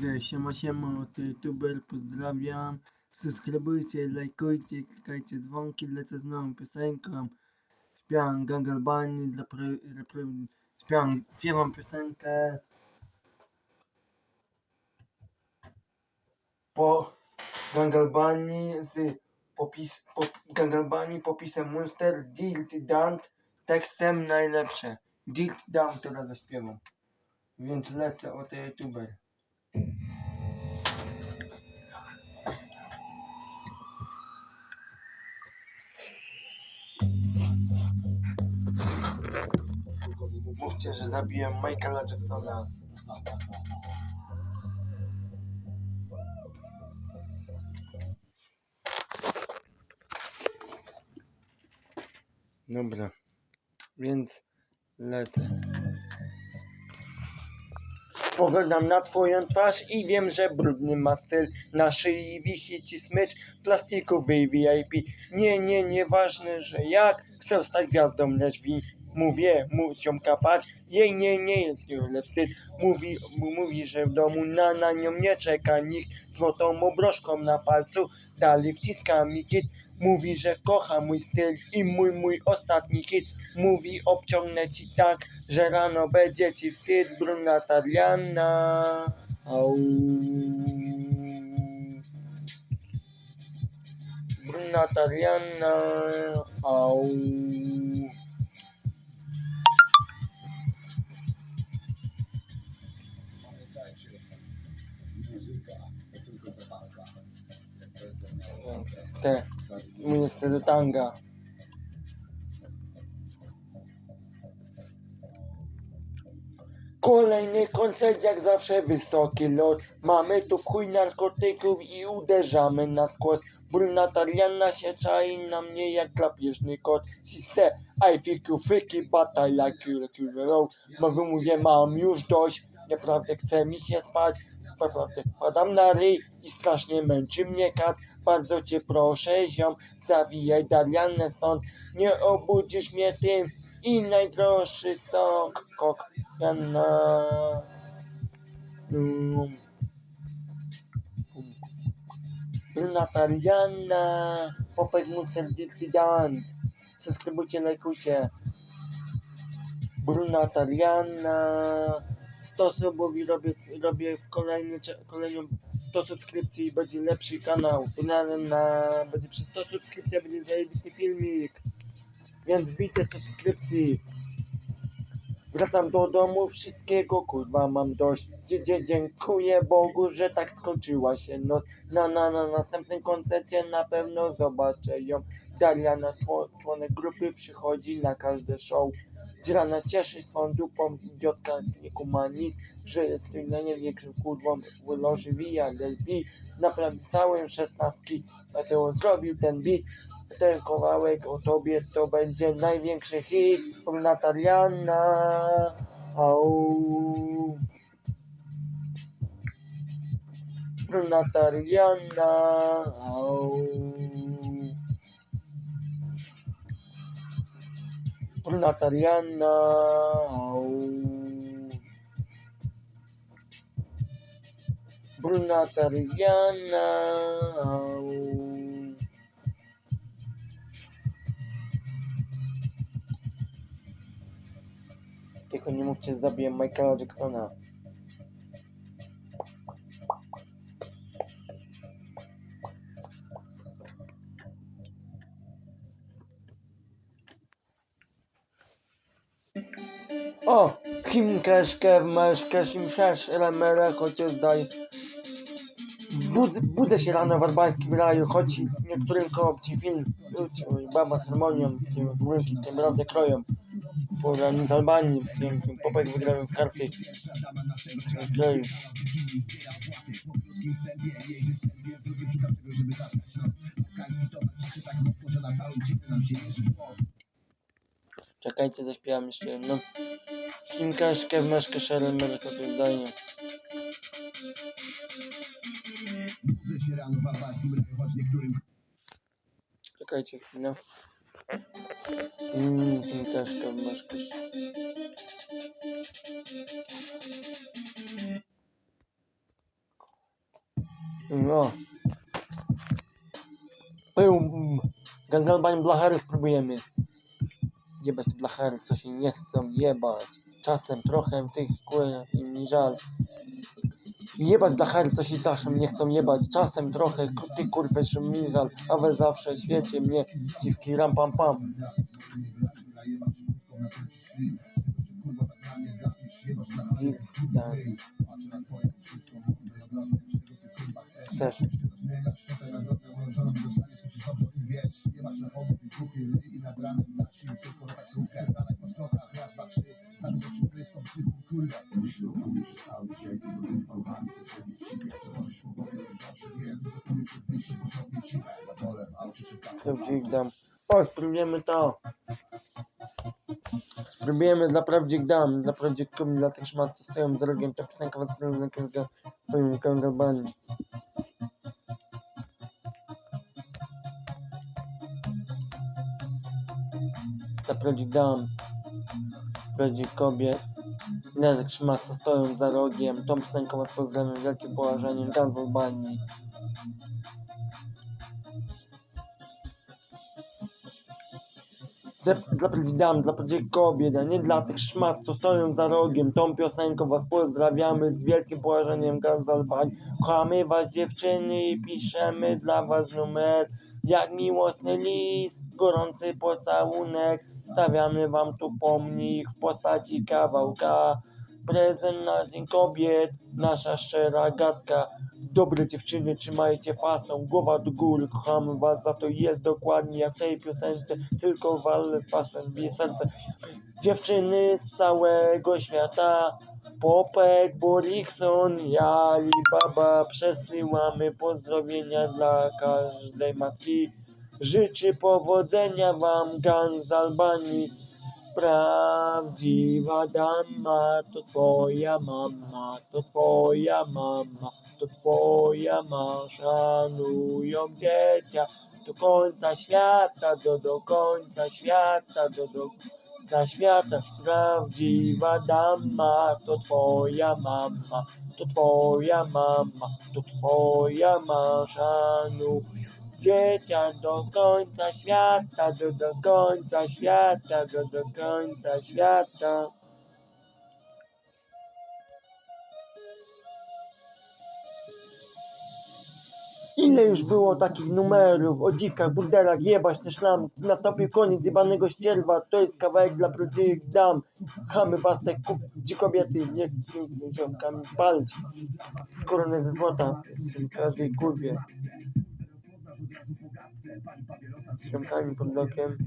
Siema siema, to youtuber, pozdrawiam. Subskrybujcie, lajkujcie, klikajcie dzwonki, lecę z nową piosenką. Śpiewam Gangalbani dla pro, dla pro, śpiewam, śpiewam piosenkę. Po Gangalbani z popis, po, Gangalbani popisem Monster, Dirt Dant, tekstem najlepsze. Dirt Dant teraz zaśpiewam. Więc lecę o tej youtuber. Mówcie, że zabiłem Michaela Jacksona. Dobra, więc lecę. Spoglądam na twoją twarz i wiem, że brudny ma styl. Na szyi wisi ci smycz plastikowy VIP. Nie, nie, nieważne, że jak chcę stać gwiazdą, lecz wi mówię, muszą kapać. Jej, nie, nie jest nie wstyd. Mówi, mówi, że w domu na, na nią nie czeka nikt. Złotą obrożką na palcu dalej wciska mi kit. Mówi, że kocha mój styl i mój, mój ostatni hit. Mówi, obciągnę ci tak, że rano będzie ci wstyd. Bruna Tariana. Au. Bruna Tariana. Au. Muzyka to tylko zabawka. Te, mój stylu tanga. Kolejny koncert, jak zawsze wysoki lot. Mamy tu w chuj narkotyków i uderzamy na skłos. Bruna Tariana się czai na mnie jak drapieżny kot. Si se, I feel you freaky, but I like you, like you roll. Mówię, mam już dość. Naprawdę chce mi się spać. Naprawdę na ryj i strasznie męczy mnie kat. Bardzo cię proszę, ziom, zawijaj Darianę stąd. Nie obudzisz mnie tym i najdroższy sok kok Jana. Mm. Nataliana, Popek Mutter Dirty Dan. Subskrybujcie, lajkujcie. Bruna Tariana. 100 subów i robię, robię kolejny, kolejną 100 subskrypcji i będzie lepszy kanał. Finalem na, będzie przy 100 subskrypcji będzie zajebisty filmik. Więc wbijcie 100 subskrypcji. Wracam do domu, wszystkiego kurwa mam dość. Dzie, dziękuję Bogu, że tak skończyła się noc. Na, na, na następnym koncercie na pewno zobaczę ją. Dariana, czło- członek grupy, przychodzi na każde show. Dzierana cieszy swą dupą, idiotka nie kuma nic, że jest tym największym kurwą w loży VLP. Napisałem szesnastki, dlatego zrobił ten beat. Ten kawałek o tobie to będzie największy hit. Nataliana. Au. Nataliana. Au. Nataliana. Au. Tylko nie mówcie, zabiję Michaela Jacksona. O! Kim keszkę w meszkę, sim szesz, remere, chociaż daj. Budzę, budzę się rano w albańskim raju, choć niektórym kopci film. Baba z harmonią, z tym górki, tym naprawdę kroją. Pogram z Albanii, z tym popek wygrałem w karty. W kraju. Czekajcie, zaśpiewam jeszcze jedno. Kim kaszkę w meszkę szerem, meleko to zdanie. Budzę się rano w albańskim raju, choć niektórym Czekajcie chwilę. Mmm, w meszkę. No. Pum. Gangalbań blachery spróbujemy. Jebać te blachery, co się nie chcą jebać. Czasem trochę tych kurw im mi żal. Jebać blachery, co się czasem nie chcą jebać. Czasem trochę ku- ty kurwy że mi żal. A we zawsze świecie mnie dziwki ram pam pam. Dziwki tak. Chcesz. To gdzieś dam. O, spróbujemy to. Spróbujemy dla prawdziwych dam, dla prawdziwych kobiet, dla tych szmat, co stoją za rogiem, ta piosenka was spróbuje na każdego powiem Kangalbani. Dla prawdziwych dam, prawdziwych kobiet, dla szmat, co stoją za rogiem, piosenką was pozdrawiam wielkim położeniem Kangalbani. Dla, dla prawdziwych dam, dla kobiet, a nie dla tych szmat, co stoją za rogiem. Tą piosenką was pozdrawiamy z wielkim położeniem Gazalbań. Kochamy was dziewczyny i piszemy dla was numer. Jak miłosny list, gorący pocałunek. Stawiamy wam tu pomnik w postaci kawałka. Prezent na Dzień Kobiet, nasza szczera gadka. Dobre dziewczyny, trzymajcie fasą, głowa do góry, kochamy was, za to jest dokładnie jak w tej piosence, tylko wal pasem bije serce. Dziewczyny z całego świata, Popek, Borikson, ja i Baba, przesyłamy pozdrowienia dla każdej matki. Życzy powodzenia wam Gan z Albanii. Prawdziwa dama to twoja mama, to twoja mama, to twoja ma, szanują dziecia do końca świata, do, do końca świata, do, do końca świata. Prawdziwa dama to twoja mama, to twoja mama, to twoja ma, szanują Dziecia do końca świata, do, do końca świata, do, do końca świata. Ile już było takich numerów o dziwkach, burderach, jebać ten szlam. Nastąpił koniec jebanego ścierwa, to jest kawałek dla prodziejuk dam. Chamy bastek, gdzie kobiety nie ziomkami palić. Koronę ze złota, w każdej kurwie. Ziomkami pod blokiem.